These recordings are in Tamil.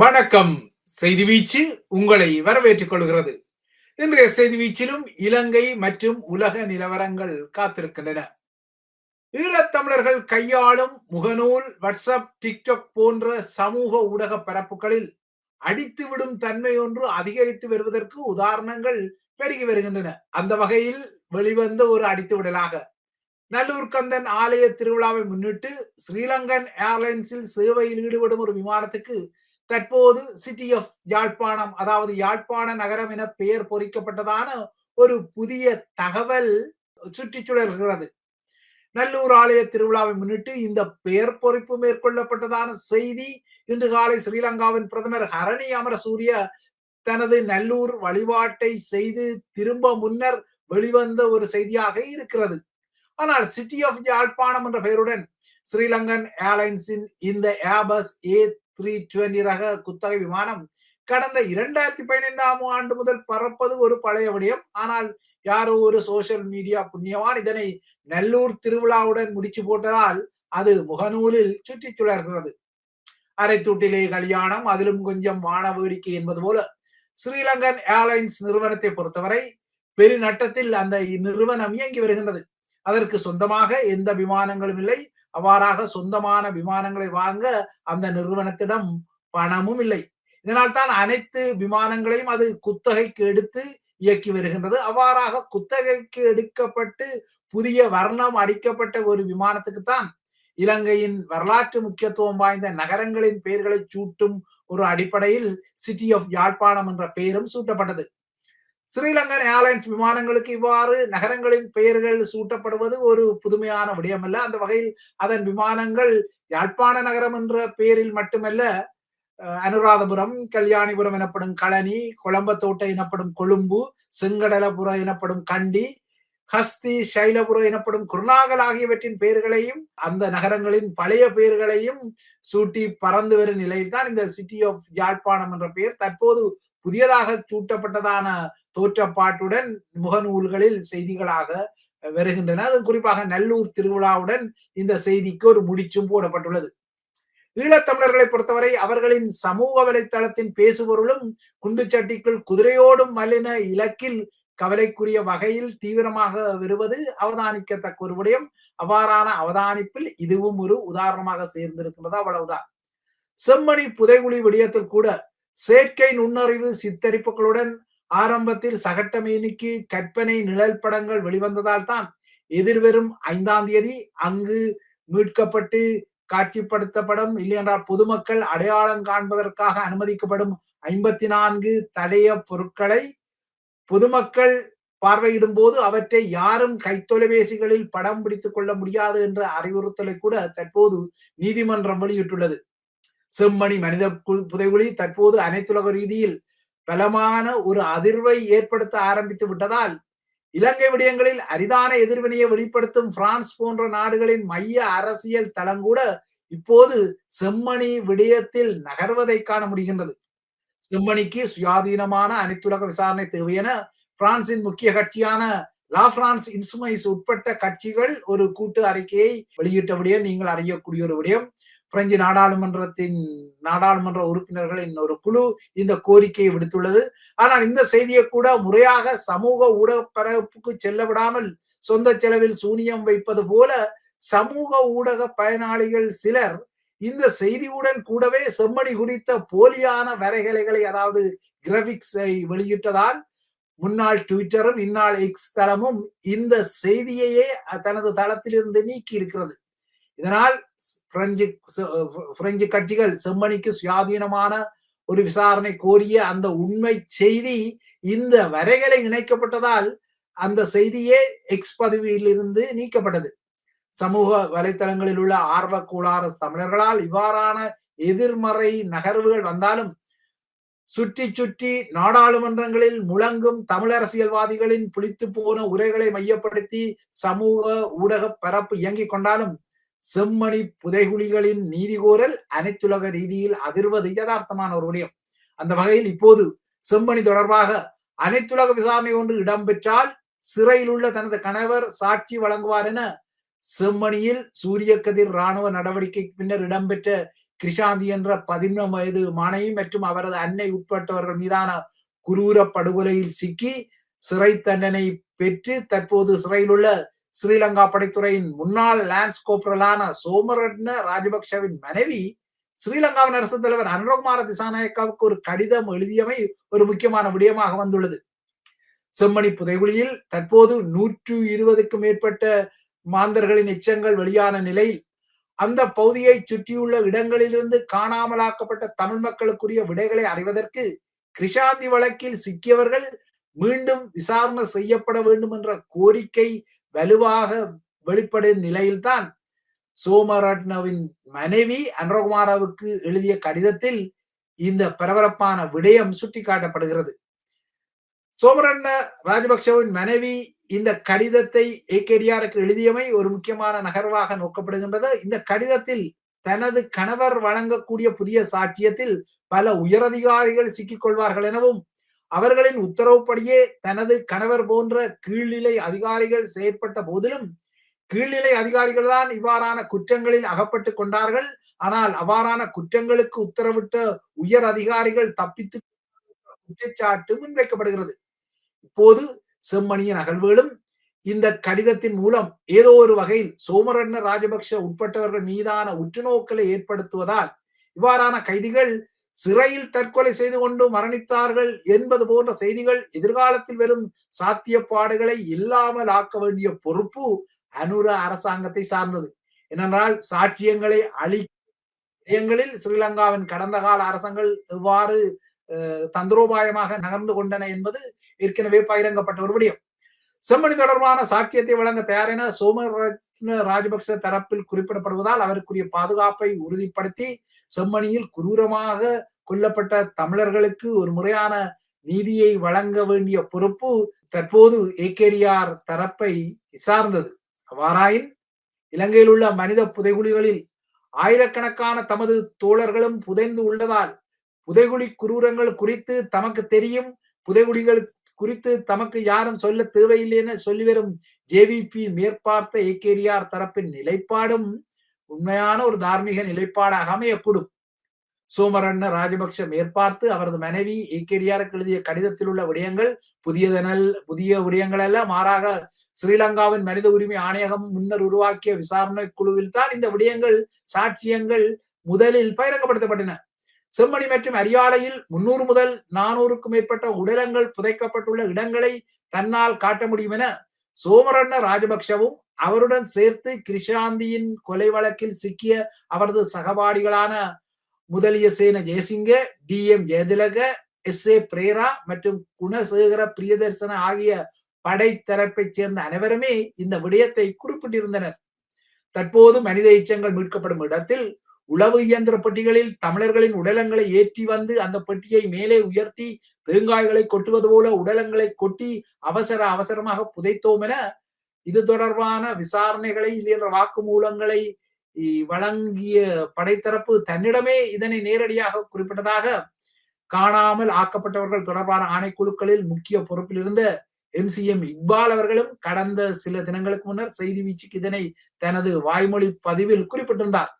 வணக்கம். செய்தி வீச்சு உங்களை வரவேற்றுக் கொள்கிறது. இன்றைய செய்தி வீச்சிலும் இலங்கை மற்றும் உலக நிலவரங்கள் காத்திருக்கின்றன. ஈழத்தமிழர்கள் கையாளும் முகநூல் வாட்ஸ்அப் டிக்டாக் போன்ற சமூக ஊடக பரப்புகளில் அடித்துவிடும் தன்மை ஒன்று அதிகரித்து வருவதற்கு உதாரணங்கள் பெருகி வருகின்றன. அந்த வகையில் வெளிவந்த ஒரு அடித்து விடலாக நல்லூர் கந்தன் ஆலய திருவிழாவை முன்னிட்டு ஸ்ரீலங்கன் ஏர்லைன்ஸில் சேவையில் ஈடுபடும் ஒரு விமானத்துக்கு தற்போது சிட்டி ஆஃப் யாழ்ப்பாணம் அதாவது யாழ்ப்பாண நகரம் என பெயர் பொறிக்கப்பட்டதான ஒரு புதிய தகவல் சுற்றிச் சுழல்கிறது. நல்லூர் ஆலய திருவிழாவை முன்னிட்டு இந்த பெயர் பொறிப்பு மேற்கொள்ளப்பட்டதான செய்தி இன்று காலை ஸ்ரீலங்காவின் பிரதமர் ஹரணி அமரசூரிய தனது நல்லூர் வழிபாட்டை செய்து திரும்ப முன்னர் வெளிவந்த ஒரு செய்தியாக இருக்கிறது. ஆனால் சிட்டி ஆஃப் யாழ்ப்பாணம் என்ற பெயருடன் ஸ்ரீலங்கன் ஏர்லைன்ஸின் இந்த ஏபஸ் ஏ த்ரீ டுவெண்டி ரக குத்தகை விமானம் கடந்த இரண்டாயிரத்தி பதினைந்தாம் ஆண்டு முதல் பறப்பது ஒரு பழைய விடயம். ஆனால் யாரோ ஒரு சோசியல் மீடியா புண்ணியவான் இதனை நல்லூர் திருவிழாவுடன் முடிச்சு போட்டதால் அது முகநூலில் சுற்றி சுழர்கிறது அரைத்தூட்டிலே கல்யாணம் அதிலும் கொஞ்சம் வான வேடிக்கை என்பது போல ஸ்ரீலங்கன் ஏர்லைன்ஸ் நிறுவனத்தை பொறுத்தவரை பெருநட்டத்தில் அந்த நிறுவனம் இயங்கி வருகின்றது. அதற்கு சொந்தமாக எந்த விமானங்களும் இல்லை. அவ்வாறாக சொந்தமான விமானங்களை வாங்க அந்த நிறுவனத்திடம் பணமும் இல்லை. இதனால் தான் அனைத்து விமானங்களையும் அது குத்தகைக்கு எடுத்து இயக்கி வருகின்றது. அவ்வாறாக குத்தகைக்கு எடுக்கப்பட்டு புதிய வர்ணம் அடிக்கப்பட்ட ஒரு விமானத்துக்கு தான் இலங்கையின் வரலாற்று முக்கியத்துவம் வாய்ந்த நகரங்களின் பெயர்களை சூட்டும் ஒரு அடிப்படையில் சிட்டி ஆஃப் யாழ்ப்பாணம் என்ற பெயரும் சூட்டப்பட்டது. ஸ்ரீலங்கன் ஏர்லைன்ஸ் விமானங்களுக்கு இவ்வாறு நகரங்களின் பெயர்கள் சூட்டப்படுவது ஒரு புதுமையான விடயமல்ல. அந்த வகையில் அதன் விமானங்கள் யாழ்ப்பாண நகரம் என்ற பெயரில் மட்டுமல்ல அனுராதபுரம் கல்யாணிபுரம் எனப்படும் களனி கொழம்பத்தோட்டை எனப்படும் கொழும்பு செங்கடலபுரம் எனப்படும் கண்டி ஹஸ்தி சைலபுரம் எனப்படும் குருநாகல் ஆகியவற்றின் பெயர்களையும் அந்த நகரங்களின் பழைய பெயர்களையும் சூட்டி பறந்து வரும் நிலையில் தான் இந்த சிட்டி ஆஃப் யாழ்ப்பாணம் என்ற பெயர் தற்போது புதியதாக சூட்டப்பட்டதான தோற்றப்பாட்டுடன் முகநூல்களில் செய்திகளாக வருகின்றன. அது குறிப்பாக நல்லூர் திருவிழாவுடன் இந்த செய்திக்கு ஒரு முடிச்சும் போடப்பட்டுள்ளது. ஈழத்தமிழர்களை பொறுத்தவரை அவர்களின் சமூக வலைத்தளத்தின் பேசுபொருளும் குண்டுச்சட்டிக்குள் குதிரையோடும் மல்லின இலக்கில் கவலைக்குரிய வகையில் தீவிரமாக வருவது அவதானிக்கத்தக்க ஒரு விடயம். அவ்வாறான அவதானிப்பில் இதுவும் ஒரு உதாரணமாக சேர்ந்திருக்கின்றது. அவ்வளவுதான். செம்மணி புதைகுழி விடயத்தில் கூட செயற்கை நுண்ணறிவு சித்தரிப்புகளுடன் ஆரம்பத்தில் சகட்டமேனிக்கு கற்பனை நிழல் படங்கள் வெளிவந்ததால் தான் எதிர்வரும் ஐந்தாம் தேதி அங்கு மீட்கப்பட்டு காட்சிப்படுத்தப்படும் இல்லையென்றால் பொதுமக்கள் அடையாளம் காண்பதற்காக அனுமதிக்கப்படும் ஐம்பத்தி நான்கு தடைய பொருட்களை பொதுமக்கள் பார்வையிடும் போது அவற்றை யாரும் கைத்தொலைபேசிகளில் படம் பிடித்துக் கொள்ள முடியாது என்ற அறிவுறுத்தலை கூட தற்போது நீதிமன்றம் வெளியிட்டுள்ளது. செம்மணி மனித புதைகுழி தற்போது அனைத்துலக ரீதியில் பலமான ஒரு அதிர்வை ஏற்படுத்த ஆரம்பித்து விட்டதால் இலங்கை விடயங்களில் அரிதான எதிர்வினையை வெளிப்படுத்தும் பிரான்ஸ் போன்ற நாடுகளின் மைய அரசியல் தளங்கூட இப்போது செம்மணி விடயத்தில் நகர்வதை காண முடிகின்றது. செம்மணிக்கு சுயாதீனமான அனைத்துலக விசாரணை தேவை என பிரான்சின் முக்கிய கட்சியான லா பிரான்ஸ் இன்சுமைஸ் உட்பட்ட கட்சிகள் ஒரு கூட்டு அறிக்கையை வெளியிட்ட விடயம் நீங்கள் அறியக்கூடிய ஒரு விடயம். பிரெஞ்சு நாடாளுமன்றத்தின் நாடாளுமன்ற உறுப்பினர்களின் ஒரு குழு இந்த கோரிக்கையை விடுத்துள்ளது. ஆனால் இந்த செய்தியை கூட முறையாக சமூக ஊடக பரப்புக்கு செல்ல விடாமல் சொந்த செலவில் சூனியம் வைப்பது போல சமூக ஊடக பயனாளிகள் சிலர் இந்த செய்தியுடன் கூடவே செம்மணி குறித்த போலியான வரைகலைகளை அதாவது கிராபிக்ஸை வெளியிட்டதால் முன்னாள் ட்விட்டரும் இந்நாள் எக்ஸ் தளமும் இந்த செய்தியையே தனது தளத்திலிருந்து நீக்கி இருக்கிறது இதனால் பிரெஞ்சு பிரெஞ்சு கட்சிகள் செம்மணிக்கு சுயாதீனமான ஒரு விசாரணை கோரிய அந்த உண்மை செய்தி இந்த வரைகளை இணைக்கப்பட்டதால் அந்த செய்தியே எக்ஸ் பதவியிலிருந்து நீக்கப்பட்டது. சமூக வலைத்தளங்களில் உள்ள ஆர்வ கோளாறு தமிழர்களால் இவ்வாறான எதிர்மறை நகர்வுகள் வந்தாலும் சுற்றி சுற்றி நாடாளுமன்றங்களில் முழங்கும் தமிழ் அரசியல்வாதிகளின் புளித்து போன உரைகளை மையப்படுத்தி சமூக ஊடக பரப்பு இயங்கிக் கொண்டாலும் செம்மணி புதைகுழிகளின் நீதிகோரல் அனைத்துலக ரீதியில் அதிர்வது யதார்த்தமான ஒரு விடயம். அந்த வகையில் இப்போது செம்மணி தொடர்பாக அனைத்துலக விசாரணை ஒன்று இடம்பெற்றால் சிறையில் உள்ள தனது கணவர் சாட்சி வழங்குவார் என செம்மணியில் சூரிய கதிர் ராணுவ நடவடிக்கைக்கு பின்னர் இடம்பெற்ற கிருஷாந்தி என்ற பதினொன்று வயது மாணவி மற்றும் அவரது அன்னை உட்பட்டவர்கள் மீதான குரூர படுகொலையில் சிக்கி சிறை தண்டனை பெற்று தற்போது சிறையில் உள்ள ஸ்ரீலங்கா படைத்துறையின் முன்னாள் லான்ஸ் கோப்ரலான சோமரட்ன ராஜபக்சவின் மனைவி ஸ்ரீலங்காவின் அரசு தலைவர் அனுரகுமார திசாநாயக்காவுக்கு ஒரு கடிதம் எழுதியமை ஒரு முக்கியமான விடயமாக வந்துள்ளது. செம்மணி புதைகுழியில் தற்போது நூற்று இருபதுக்கும் மேற்பட்ட மாந்தர்களின் எச்சங்கள் வெளியான நிலையில் அந்த பகுதியை சுற்றியுள்ள இடங்களிலிருந்து காணாமலாக்கப்பட்ட தமிழ் மக்களுக்குரிய விடைகளை அறிவதற்கு கிருஷாந்தி வழக்கில் சிக்கியவர்கள் மீண்டும் விசாரணை செய்யப்பட வேண்டும் என்ற கோரிக்கை வலுவாக வெளிப்படும் நிலையில்தான் சோமரட்னவின் மனைவி அனுரகுமாராவுக்கு எழுதிய கடிதத்தில் இந்த பரபரப்பான விடயம் சுட்டிக்காட்டப்படுகிறது. சோமரட்ன ராஜபக்சவின் மனைவி இந்த கடிதத்தை ஏகேடிஆருக்கு எழுதியமை ஒரு முக்கியமான நகர்வாக நோக்கப்படுகின்றது. இந்த கடிதத்தில் தனது கணவர் வழங்கக்கூடிய புதிய சாட்சியத்தில் பல உயரதிகாரிகள் சிக்கிக் கொள்வார்கள் எனவும் அவர்களின் உத்தரவுப்படியே தனது கணவர் போன்ற கீழ்நிலை அதிகாரிகள் செயற்பட்ட போதிலும் கீழ்நிலை அதிகாரிகள் தான் இவ்வாறான குற்றங்களில் அகப்பட்டு கொண்டார்கள். ஆனால் அவ்வாறான குற்றங்களுக்கு உத்தரவிட்ட உயர் அதிகாரிகள் தப்பித்து குற்றச்சாட்டு முன்வைக்கப்படுகிறது. இப்போது செம்மணியின் அகழ்வுகளும் இந்த கடிதத்தின் மூலம் ஏதோ ஒரு வகையில் சோமரண்ண ராஜபக்ஷ உட்பட்டவர்கள் மீதான உற்றுநோக்கலை ஏற்படுத்துவதால் இவ்வாறான கைதிகள் சிறையில் தற்கொலை செய்து கொண்டு மரணித்தார்கள் என்பது போன்ற செய்திகள் எதிர்காலத்தில் வரும் சாத்தியப்பாடுகளை இல்லாமல் ஆக்க வேண்டிய பொறுப்பு அனுர அரசாங்கத்தை சார்ந்தது. ஏனென்றால் சாட்சியங்களை அழி ஸ்ரீலங்காவின் கடந்த கால அரசங்கள் எவ்வாறு தந்திரோபாயமாக நகர்ந்து கொண்டன என்பது ஏற்கனவே பகிரங்கப்பட்ட ஒரு விடயம். செம்மணி தொடர்பான சாட்சியத்தை வழங்க தயாரென சோமரத்ன ராஜபக்ச தரப்பில் குறிப்பிடப்படுவதால் அவருக்குரிய பாதுகாப்பை உறுதிப்படுத்தி செம்மணியில் குரூரமாக கொல்லப்பட்ட தமிழர்களுக்கு ஒரு முறையான நீதியை வழங்க வேண்டிய பொறுப்பு தற்போது ஏகேடிஆர் தரப்பை சார்ந்தது. அவ்வாறாயின் இலங்கையில் உள்ள மனித புதைகுழிகளில் ஆயிரக்கணக்கான தமது தோழர்களும் புதைந்து உள்ளதால் புதைகுழி குரூரங்கள் குறித்து தமக்கு தெரியும் புதைகுழிகள் குறித்து தமக்கு யாரும் சொல்ல தேவையில்லை என சொல்லி வரும் ஜேவிபி மேற்பார்த்த ஏகேடிஆர் தரப்பின் நிலைப்பாடும் உண்மையான ஒரு தார்மீக நிலைப்பாடாக அமையக்கூடும். சோமரண்ண ராஜபக்ஷ மேற்பார்த்து அவரது மனைவி ஏகேடிஆருக்கு எழுதிய கடிதத்தில் உள்ள விடயங்கள் புதியதனல் புதிய விடயங்கள் அல்ல மாறாக ஸ்ரீலங்காவின் மனித உரிமை ஆணையகம் முன்னர் உருவாக்கிய விசாரணை குழுவில் தான் இந்த விடயங்கள் சாட்சியங்கள் முதலில் பகிரங்கப்படுத்தப்பட்டன. செம்மணி மற்றும் அரியாலையில் முன்னூறு முதல் நானூறுக்கும் மேற்பட்ட உடலங்கள் புதைக்கப்பட்டுள்ள இடங்களை தன்னால் காட்ட முடியும் என சோமரண்ண ராஜபக்ஷவும் அவருடன் சேர்த்து கிருஷாந்தியின் கொலை வழக்கில் சிக்கிய அவரது சகபாடிகளான முதலிய Sena Jayasinghe D M Jayathilaka S A Perera மற்றும் குணசேகர பிரியதர்சன ஆகிய படைத்தரப்பைச் சேர்ந்த அனைவருமே இந்த விடயத்தை குறிப்பிட்டிருந்தனர். தற்போது மனித எச்சங்கள் மீட்கப்படும் இடத்தில் உளவு இயந்திர பெட்டிகளில் தமிழர்களின் உடலங்களை ஏற்றி வந்து அந்த பெட்டியை மேலே உயர்த்தி பெருங்காய்களை கொட்டுவது போல உடலங்களை கொட்டி அவசர அவசரமாக புதைத்தோம் என இது தொடர்பான விசாரணைகளை இல்லையென்ற வாக்குமூலங்களை வழங்கிய படைத்தரப்பு தன்னிடமே இதனை நேரடியாக குறிப்பிட்டதாக காணாமல் ஆக்கப்பட்டவர்கள் தொடர்பான ஆணைக்குழுக்களில் முக்கிய பொறுப்பில் இருந்த எம் சி எம் இக்பால் அவர்களும் கடந்த சில தினங்களுக்கு முன்னர் செய்தி வீச்சுக்கு இதனை தனது வாய்மொழி பதிவில் குறிப்பிட்டிருந்தார்.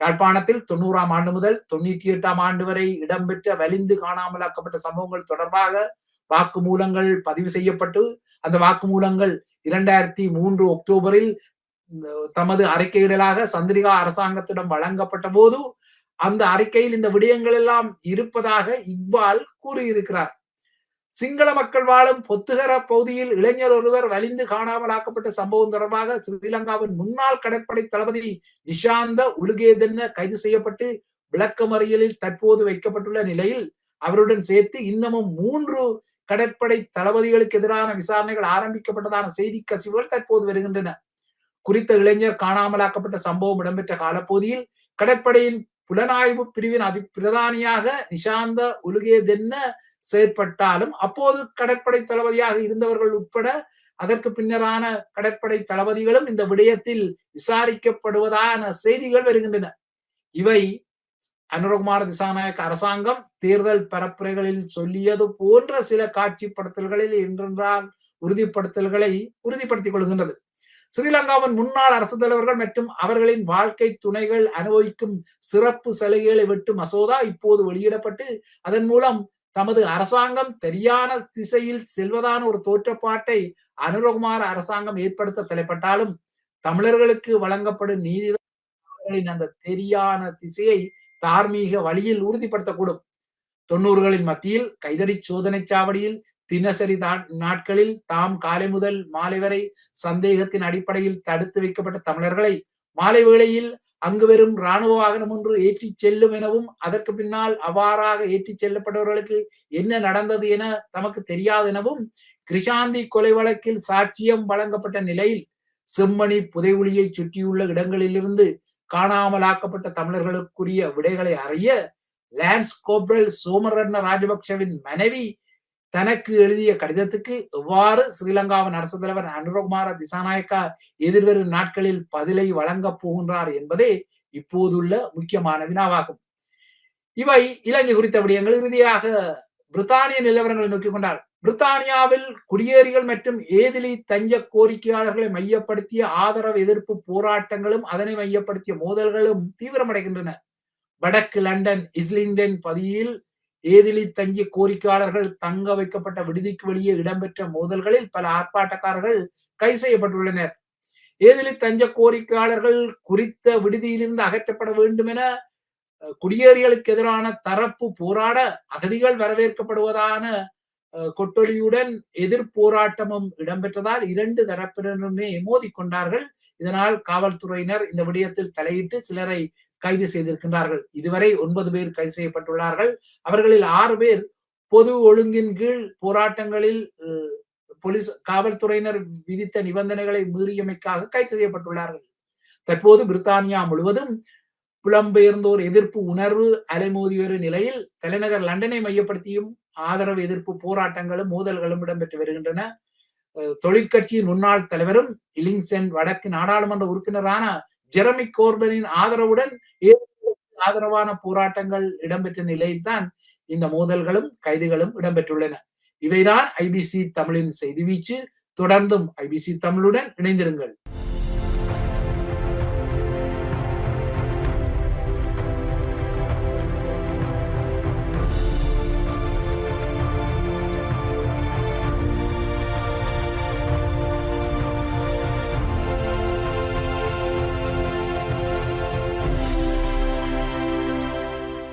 யாழ்ப்பாணத்தில் தொண்ணூறாம் ஆண்டு முதல் தொண்ணூத்தி எட்டாம் ஆண்டு வரை இடம்பெற்ற வலிந்து காணாமலாக்கப்பட்ட சம்பவங்கள் தொடர்பாக வாக்குமூலங்கள் பதிவு செய்யப்பட்டு அந்த வாக்குமூலங்கள் இரண்டாயிரத்தி மூன்று அக்டோபரில் தமது அறிக்கையிடலாக சந்திரிகா அரசாங்கத்திடம் வழங்கப்பட்ட போது அந்த அறிக்கையில் இந்த விடயங்கள் எல்லாம் இருப்பதாக இக்பால் கூறியிருக்கிறார். சிங்கள மக்கள் வாழும் பொத்துகர பகுதியில் இளைஞர் ஒருவர் வலிந்து காணாமலாக்கப்பட்ட சம்பவம் தொடர்பாக ஸ்ரீலங்காவின் முன்னாள் கடற்படை தளபதி நிஷாந்த உலுகேதென்ன கைது செய்யப்பட்டு விளக்கமறியலில் தற்போது வைக்கப்பட்டுள்ள நிலையில் அவருடன் சேர்த்து இன்னமும் மூன்று கடற்படை தளபதிகளுக்கு எதிரான விசாரணைகள் ஆரம்பிக்கப்பட்டதான செய்தி கசிவுகள் தற்போது வருகின்றன. குறித்த இளைஞர் காணாமலாக்கப்பட்ட சம்பவம் இடம்பெற்ற காலப்பகுதியில் கடற்படையின் புலனாய்வு பிரிவின் அதி பிரதானியாக நிஷாந்த உலுகேதென்ன செயற்பட்டாலும் அப்போது கடற்படை தளபதியாக இருந்தவர்கள் உட்பட அதற்கு பின்னரான கடற்படை தளபதிகளும் இந்த விடயத்தில் விசாரிக்கப்படுவதான செய்திகள் வருகின்றன. இவை அனுரகுமார திசாநாயக்க அரசாங்கம் தேர்தல் பரப்புரைகளில் சொல்லியது போன்ற சில காட்சிப்படுத்தல்களில் என்றென்றால் உறுதிப்படுத்தல்களை உறுதிப்படுத்திக் கொள்கின்றது. ஸ்ரீலங்காவின் முன்னாள் அரசு தலைவர்கள் மற்றும் அவர்களின் வாழ்க்கை துணைகள் அனுபவிக்கும் சிறப்பு சலுகைகளை வெட்டும் மசோதா இப்போது வெளியிடப்பட்டு அதன் மூலம் தமது அரசாங்கம் சரியான திசையில் செல்வதான ஒரு தோற்றப்பாட்டை அனுரகுமார அரசாங்கம் ஏற்படுத்த தலைப்பட்டாலும் தமிழர்களுக்கு வழங்கப்படும் நீதிதான் அந்த தெரியான திசையை தார்மீக வழியில் உறுதிப்படுத்தக்கூடும். தொண்ணூறுகளின் மத்தியில் கைதடி சோதனை சாவடியில் தினசரி நாட்களில் தாம் காலை முதல் மாலை வரை சந்தேகத்தின் அடிப்படையில் தடுத்து வைக்கப்பட்ட தமிழர்களை மாலை வேளையில் அங்கு வரும் இராணுவ வாகனம் ஒன்று ஏற்றி செல்லும் எனவும் அதற்கு பின்னால் அவ்வாறாக ஏற்றி செல்லப்பட்டவர்களுக்கு என்ன நடந்தது என தமக்கு தெரியாது எனவும் கிருஷாந்தி கொலை வழக்கில் சாட்சியம் வழங்கப்பட்ட நிலையில் செம்மணி புதைவுளியை சுற்றியுள்ள இடங்களிலிருந்து காணாமலாக்கப்பட்ட தமிழர்களுக்குரிய விடைகளை அறிய லான்ஸ் கோப்ரல் சோமரட்ன ராஜபக்சவின் மனைவி தனக்கு எழுதிய கடிதத்துக்கு எவ்வாறு ஸ்ரீலங்காவின் அரசு தலைவர் அனுரகுமார திசாநாயக்கா எதிர்வரும் நாட்களில் பதிலை வழங்கப் போகின்றார் என்பதே இப்போதுள்ள முக்கியமான வினாவாகும். இவை இலங்கை குறித்த விடயங்கள். இறுதியாக பிரித்தானிய நிலவரங்களை நோக்கிக் கொண்டார் பிரித்தானியாவில் குடியேறிகள் மற்றும் ஏதிலி தஞ்ச கோரிக்கையாளர்களை மையப்படுத்திய ஆதரவு எதிர்ப்பு போராட்டங்களும் அதனை மையப்படுத்திய மோதல்களும் தீவிரமடைகின்றன. வடக்கு லண்டன் இஸ்லிண்டன் பதியில் ஏதிலி தங்கிய கோரிக்கையாளர்கள் தங்க வைக்கப்பட்ட விடுதிக்கு வெளியே இடம்பெற்ற மோதல்களில் பல ஆர்ப்பாட்டக்காரர்கள் கை செய்யப்பட்டுள்ளனர். ஏதிலி தஞ்ச கோரிக்கையாளர்கள் குறித்த விடுதியிலிருந்து அகற்றப்பட வேண்டும் என குடியேறிகளுக்கு எதிரான தரப்பு போராட அகதிகள் வரவேற்கப்படுவதான கொட்டொலியுடன் எதிர்ப்போராட்டமும் இடம்பெற்றதால் இரண்டு தரப்பினருமே மோதிக்கொண்டார்கள். இதனால் காவல்துறையினர் இந்த விடயத்தில் தலையிட்டு சிலரை கைது செய்திருக்கின்றார்கள். இதுவரை ஒன்பது பேர் கைது செய்யப்பட்டுள்ளார்கள். அவர்களில் ஆறு பேர் பொது ஒழுங்கின் கீழ் போராட்டங்களில் போலீஸ் காவல்துறையினர் விதித்த நிபந்தனைகளை மீறியமைக்காக கைது செய்யப்பட்டுள்ளார்கள். தற்போது பிரித்தானியா முழுவதும் புலம்பெயர்ந்தோர் எதிர்ப்பு உணர்வு அலைமோதி வரும் நிலையில் தலைநகர் லண்டனை மையப்படுத்தியும் ஆதரவு எதிர்ப்பு போராட்டங்களும் மோதல்களும் இடம்பெற்று வருகின்றன. தொழிற்கட்சியின் முன்னாள் தலைவரும் இலிங்சன் வடக்கு நாடாளுமன்ற உறுப்பினரான ஜெரமி கோர்பனின் ஆதரவுடன் ஆதரவான போராட்டங்கள் இடம்பெற்ற நிலையில்தான் இந்த மோதல்களும் கைதுகளும் இடம்பெற்றுள்ளன. இவைதான் ஐபிசி தமிழின் செய்தி வீச்சு. தொடர்ந்தும் ஐபிசி தமிழுடன் இணைந்திருங்கள்.